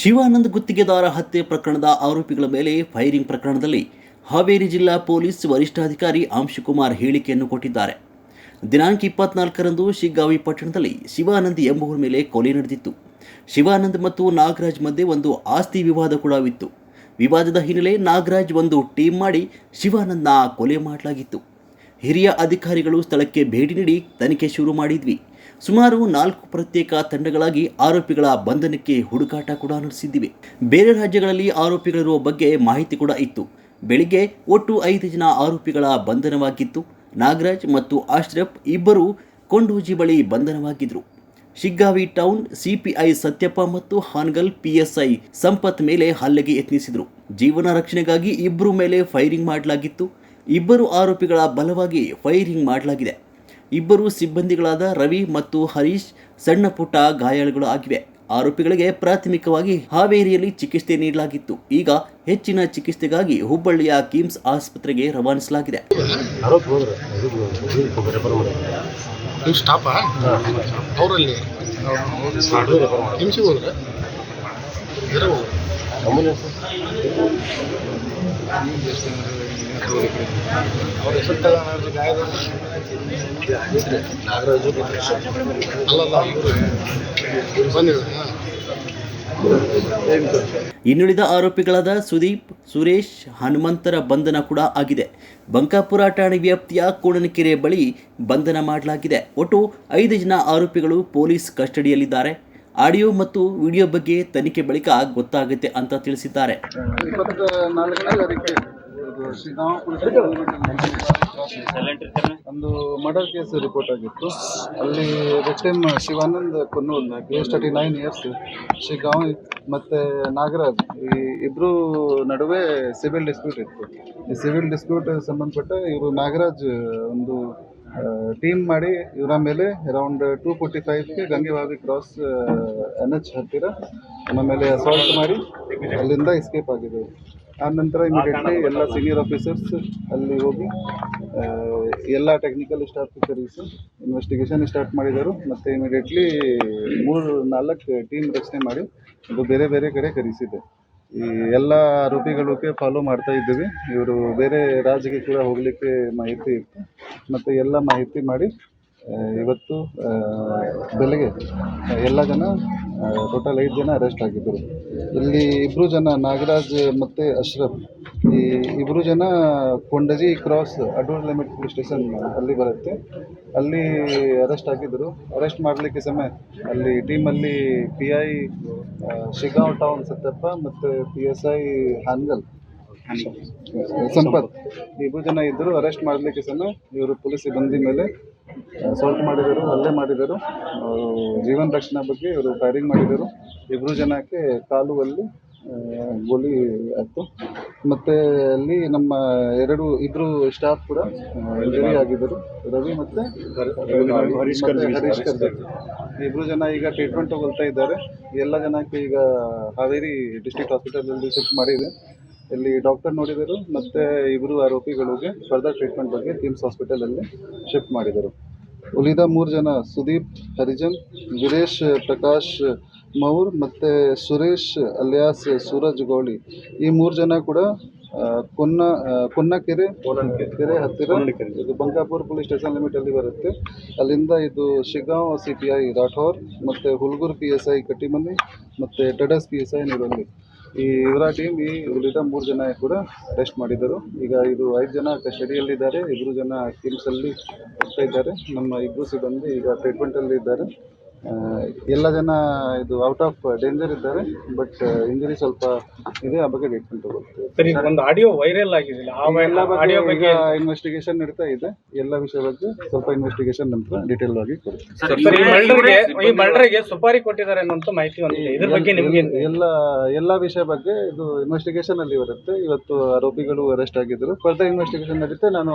ಶಿವಾನಂದ್ ಗುತ್ತಿಗೆದಾರ ಹತ್ಯೆ ಪ್ರಕರಣದ ಆರೋಪಿಗಳ ಮೇಲೆ ಫೈರಿಂಗ್ ಪ್ರಕರಣದಲ್ಲಿ ಹಾವೇರಿ ಜಿಲ್ಲಾ ಪೊಲೀಸ್ ವರಿಷ್ಠಾಧಿಕಾರಿ ಅಂಶಕುಮಾರ್ ಹೇಳಿಕೆಯನ್ನು ಕೊಟ್ಟಿದ್ದಾರೆ. ದಿನಾಂಕ ಇಪ್ಪತ್ನಾಲ್ಕರಂದು ಶಿಗ್ಗಾವಿ ಪಟ್ಟಣದಲ್ಲಿ ಶಿವಾನಂದ್ ಎಂಬುವರ ಮೇಲೆ ಕೊಲೆ ನಡೆದಿತ್ತು. ಶಿವಾನಂದ್ ಮತ್ತು ನಾಗರಾಜ್ ಮಧ್ಯೆ ಒಂದು ಆಸ್ತಿ ವಿವಾದ ಕೂಡ ವಿವಾದದ ಹಿನ್ನೆಲೆ ನಾಗರಾಜ್ ಒಂದು ಟೀಮ್ ಮಾಡಿ ಶಿವಾನಂದ್ನ ಕೊಲೆ ಮಾಡಲಾಗಿತ್ತು. ಹಿರಿಯ ಅಧಿಕಾರಿಗಳು ಸ್ಥಳಕ್ಕೆ ಭೇಟಿ ನೀಡಿ ತನಿಖೆ ಶುರು ಮಾಡಿದ್ವಿ. ಸುಮಾರು ನಾಲ್ಕು ಪ್ರತ್ಯೇಕ ತಂಡಗಳಾಗಿ ಆರೋಪಿಗಳ ಬಂಧನಕ್ಕೆ ಹುಡುಕಾಟ ಕೂಡ ನಡೆಸಿದ್ದಿವೆ. ಬೇರೆ ರಾಜ್ಯಗಳಲ್ಲಿ ಆರೋಪಿಗಳಿರುವ ಬಗ್ಗೆ ಮಾಹಿತಿ ಕೂಡ ಇತ್ತು. ಬೆಳಿಗ್ಗೆ ಒಟ್ಟು ಐದು ಜನ ಆರೋಪಿಗಳ ಬಂಧನವಾಗಿತ್ತು. ನಾಗರಾಜ್ ಮತ್ತು ಆಶ್ರಫ್ ಇಬ್ಬರು ಕೊಂಡೂಜಿ ಬಳಿ ಬಂಧನವಾಗಿದ್ದರು. ಶಿಗ್ಗಾವಿ ಟೌನ್ ಸಿಪಿಐ ಸತ್ಯಪ್ಪ ಮತ್ತು ಹಾನ್ಗಲ್ ಪಿಎಸ್ಐ ಸಂಪತ್ ಮೇಲೆ ಹಲ್ಲೆಗೆ ಯತ್ನಿಸಿದರು. ಜೀವನ ರಕ್ಷಣೆಗಾಗಿ ಇಬ್ಬರು ಮೇಲೆ ಫೈರಿಂಗ್ ಮಾಡಲಾಗಿತ್ತು. ಇಬ್ಬರು ಆರೋಪಿಗಳ ಬಲವಾಗಿ ಫೈರಿಂಗ್ ಮಾಡಲಾಗಿದೆ. ಇಬ್ಬರು ಸಿಬ್ಬಂದಿಗಳಾದ ರವಿ ಮತ್ತು ಹರೀಶ್ ಸಣ್ಣ ಪುಟ್ಟ ಗಾಯಾಳುಗಳು ಆಗಿವೆ. ಆರೋಪಿಗಳಿಗೆ ಪ್ರಾಥಮಿಕವಾಗಿ ಹಾವೇರಿಯಲ್ಲಿ ಚಿಕಿತ್ಸೆ ನೀಡಲಾಗಿತ್ತು. ಈಗ ಹೆಚ್ಚಿನ ಚಿಕಿತ್ಸೆಗಾಗಿ ಹುಬ್ಬಳ್ಳಿಯ ಕಿಮ್ಸ್ ಆಸ್ಪತ್ರೆಗೆ ರವಾನಿಸಲಾಗಿದೆ. ಅವರಲ್ಲಿ? ಇನ್ನುಳಿದ ಆರೋಪಿಗಳಾದ ಸುದೀಪ್, ಸುರೇಶ್, ಹನುಮಂತರ ಬಂಧನ ಕೂಡ ಆಗಿದೆ. ಬಂಕಾಪುರ ಠಾಣೆ ವ್ಯಾಪ್ತಿಯ ಕೋಣನಕೆರೆ ಬಳಿ ಬಂಧನ ಮಾಡಲಾಗಿದೆ. ಒಟ್ಟು ಐದು ಜನ ಆರೋಪಿಗಳು ಪೊಲೀಸ್ ಕಸ್ಟಡಿಯಲ್ಲಿದ್ದಾರೆ. ಆಡಿಯೋ ಮತ್ತು ವಿಡಿಯೋ ಬಗ್ಗೆ ತನಿಖೆ ಬಳಿಕ ಗೊತ್ತಾಗುತ್ತೆ ಅಂತ ತಿಳಿಸಿದ್ದಾರೆ. ಒಂದು ಮರ್ಡರ್ ಕೇಸ್ ರಿಪೋರ್ಟ್ ಆಗಿತ್ತು. ಅಲ್ಲಿ victim Shivanand Kunnool age thirty nine years Shiggaon ಮತ್ತು ನಾಗರಾಜ್, ಈ ಇಬ್ಬರು ನಡುವೆ ಸಿವಿಲ್ ಡಿಸ್ಪ್ಯೂಟ್ ಇತ್ತು. ಈ ಸಿವಿಲ್ ಡಿಸ್ಪ್ಯೂಟ್ ಸಂಬಂಧಪಟ್ಟ ಇವರು ನಾಗರಾಜ್ ಒಂದು ಟೀಮ್ ಮಾಡಿ ಇವರ ಮೇಲೆ ಅರೌಂಡ್ ಟೂ ಫೋರ್ಟಿ ಫೈವ್ಗೆ ಗಂಗೆಬಾವಿ ಕ್ರಾಸ್ ಎನ್ ಎಚ್ ಹತ್ತಿರ ನಮ್ಮ ಮೇಲೆ ಅಸಾಲ್ಟ್ ಮಾಡಿ ಅಲ್ಲಿಂದ ಎಸ್ಕೇಪ್ ಆಗಿದೆ ಆನಂತರ ನಂತರ ಇಮಿಡಿಯೇಟ್ಲಿ ಎಲ್ಲ ಸೀನಿಯರ್ ಆಫೀಸರ್ಸ್ ಅಲ್ಲಿ ಹೋಗಿ ಎಲ್ಲ ಟೆಕ್ನಿಕಲ್ ಸ್ಟಾಫ್ ಕರೆಸಿ ಇನ್ವೆಸ್ಟಿಗೇಷನ್ ಸ್ಟಾರ್ಟ್ ಮಾಡಿದರು. ಮತ್ತು ಇಮಿಡಿಯೇಟ್ಲಿ ಮೂರು ನಾಲ್ಕು ಟೀಮ್ ರಚನೆ ಮಾಡಿ ಅದು ಬೇರೆ ಬೇರೆ ಕಡೆ ಕರೆಸಿದೆ. ಈ ಎಲ್ಲ ಆರೋಪಿಗಳಿಗೆ ಫಾಲೋ ಮಾಡ್ತಾ ಇದ್ದೀವಿ. ಇವರು ಬೇರೆ ರಾಜ್ಯಕ್ಕೆ ಕೂಡ ಹೋಗಲಿಕ್ಕೆ ಮಾಹಿತಿ ಇತ್ತು. ಮತ್ತು ಎಲ್ಲ ಮಾಹಿತಿ ಮಾಡಿ ಇವತ್ತು ಬೆಳಗ್ಗೆ ಎಲ್ಲ ಜನ ಟೋಟಲ್ ಐದು ಜನ ಅರೆಸ್ಟ್ ಆಗಿದ್ದರು. ಇಲ್ಲಿ ಇಬ್ಬರು ಜನ ನಾಗರಾಜ್ ಮತ್ತು ಅಶ್ರಫ್. ಈ ಇಬ್ಬರು ಜನ Kondaji cross Adur limit police station ಅಲ್ಲಿ ಬರುತ್ತೆ. ಅಲ್ಲಿ ಅರೆಸ್ಟ್ ಆಗಿದ್ದರು. ಅರೆಸ್ಟ್ ಮಾಡಲಿಕ್ಕೆ ಸಮಯ ಅಲ್ಲಿ ಟೀಮಲ್ಲಿ P I Shiggaon town Satyappa ಮತ್ತು P S I Hangal Sampath. ಇಬ್ಬರು ಜನ ಇದ್ದರು. ಅರೆಸ್ಟ್ ಮಾಡಲಿಕ್ಕೆ ಸಮಯ ಇವರು ಪೊಲೀಸ್ ಬಂದ ಮೇಲೆ ಸಾಲ್ಟ್ ಮಾಡಿದರು ಹಲ್ಲೆ ಮಾಡಿದರು ಜೀವನ ರಕ್ಷಣಾ ಬಗ್ಗೆ ಇವರು ಫೈರಿಂಗ್ ಮಾಡಿದರು. ಇಬ್ಬರು ಜನಕ್ಕೆ ಕಾಲುವಲ್ಲಿ ಅಲ್ಲಿ ಗೋಲಿ ಆಯಿತು. ಮತ್ತು ಅಲ್ಲಿ ನಮ್ಮ ಎರಡು ಇಬ್ಬರು ಸ್ಟಾಫ್ ಕೂಡ ಇಂಜುರಿ ಆಗಿದ್ದರು. ರವಿ ಮತ್ತು ಹರೀಶ್ ಇಬ್ಬರು ಜನ ಈಗ ಟ್ರೀಟ್ಮೆಂಟ್ ತಗೊಳ್ತಾ ಇದ್ದಾರೆ. ಎಲ್ಲ ಜನಕ್ಕೆ ಈಗ ಹಾವೇರಿ ಡಿಸ್ಟ್ರಿಕ್ಟ್ ಹಾಸ್ಪಿಟಲಲ್ಲಿ ಶಿಫ್ಟ್ ಮಾಡಿದೆ. ಇಲ್ಲಿ ಡಾಕ್ಟರ್ ನೋಡಿದರು ಮತ್ತು ಇಬ್ಬರು ಆರೋಪಿಗಳಿಗೆ ಫರ್ದರ್ ಟ್ರೀಟ್ಮೆಂಟ್ ಬಗ್ಗೆ ಕಿಮ್ಸ್ ಹಾಸ್ಪಿಟಲಲ್ಲಿ ಶಿಫ್ಟ್ ಮಾಡಿದರು. ಉಳಿದ ಮೂರು ಜನ, ಸುದೀಪ್, ಹರಿಜನ್, ವೀರೇಶ್, ಪ್ರಕಾಶ್, ಮೌರ್ ಮತ್ತು ಸುರೇಶ್, ಅಲಿಯಾಸ್, ಸೂರಜ್ ಗೌಳಿ. ಈ ಮೂರು ಜನ ಕೂಡ ಕೊನ್ನ ಕೊನ್ನಕೆರೆ, ಕೆರೆ ಹತ್ತಿರ, ಇದು ಬಂಕಾಪುರ ಪೊಲೀಸ್ ಸ್ಟೇಷನ್ ಲಿಮಿಟಲ್ಲಿ ಬರುತ್ತೆ. ಅಲ್ಲಿಂದ ಇದು Shiggaon C P I Rathod ಮತ್ತು Hulgur P S I Kattimani ಮತ್ತು Tadas P S I Niroli ಈ ಇವರ ಟೀಮ್ ಈ ಉಳಿದ ಮೂರು ಜನ ಕೂಡ ಅರೆಸ್ಟ್ ಮಾಡಿದರು ಈಗ ಇದು ಐದು ಜನ ಕಸ್ಟಡಿಯಲ್ಲಿದ್ದಾರೆ ಇಬ್ಬರು ಜನ ಕಿಮ್ಸಲ್ಲಿ ಹೋಗ್ತಾ ಇದ್ದಾರೆ. ನಮ್ಮ ಇಬ್ಬರು ಸಿಬ್ಬಂದಿ ಈಗ ಟ್ರೀಟ್ಮೆಂಟಲ್ಲಿ ಇದ್ದಾರೆ. ಆ, ಎಲ್ಲ ಜನ ಇದು ಔಟ್ ಆಫ್ ಡೇಂಜರ್ ಇದ್ದಾರೆ ಬಟ್ ಇಂಜುರಿ ಸ್ವಲ್ಪ ಇದೆ ಆ ಬಗ್ಗೆ ಟ್ರೀಟ್ಮೆಂಟ್ ತಗೊಳ್ತೇವೆ. ಸರ್ ಒಂದು ಆಡಿಯೋ ವೈರಲ್ ಆಗಿದೆ ಆ ಎಲ್ಲ ಆಡಿಯೋ ಬಗ್ಗೆ ಇನ್ವೆಸ್ಟಿಗೇಷನ್ ನಡೀತಾ ಇದೆ ಎಲ್ಲ ವಿಷಯ ಬಗ್ಗೆ ಸ್ವಲ್ಪ ಇನ್ವೆಸ್ಟಿಗೇಷನ್ ನಂತರ ಡೀಟೇಲ್ ಆಗಿ ಕೊಡ್ತೀವಿ. ಸರ್ ಈ ಮರ್ಡರ್ಗೆ ಈ ಮರ್ಡರ್ಗೆ ಸುಪಾರಿ ಕೊಟ್ಟಿದ್ದಾರೆ ಅನ್ನೋ ಮಾಹಿತಿ ಒಂದಿದೆ ಇದ್ರ ಬಗ್ಗೆ ನಿಮಗೆ ಎಲ್ಲ- ಎಲ್ಲ ವಿಷಯ ಬಗ್ಗೆ ಇದು ಇನ್ವೆಸ್ಟಿಗೇಷನ್ ಅಲ್ಲಿ ಬರುತ್ತೆ. ಇವತ್ತು ಆರೋಪಿಗಳು ಅರೆಸ್ಟ್ ಆಗಿದ್ರು. ಫರ್ದರ್ ಇನ್ವೆಸ್ಟಿಗೇಷನ್ ನಡೀತೆ ನಾನು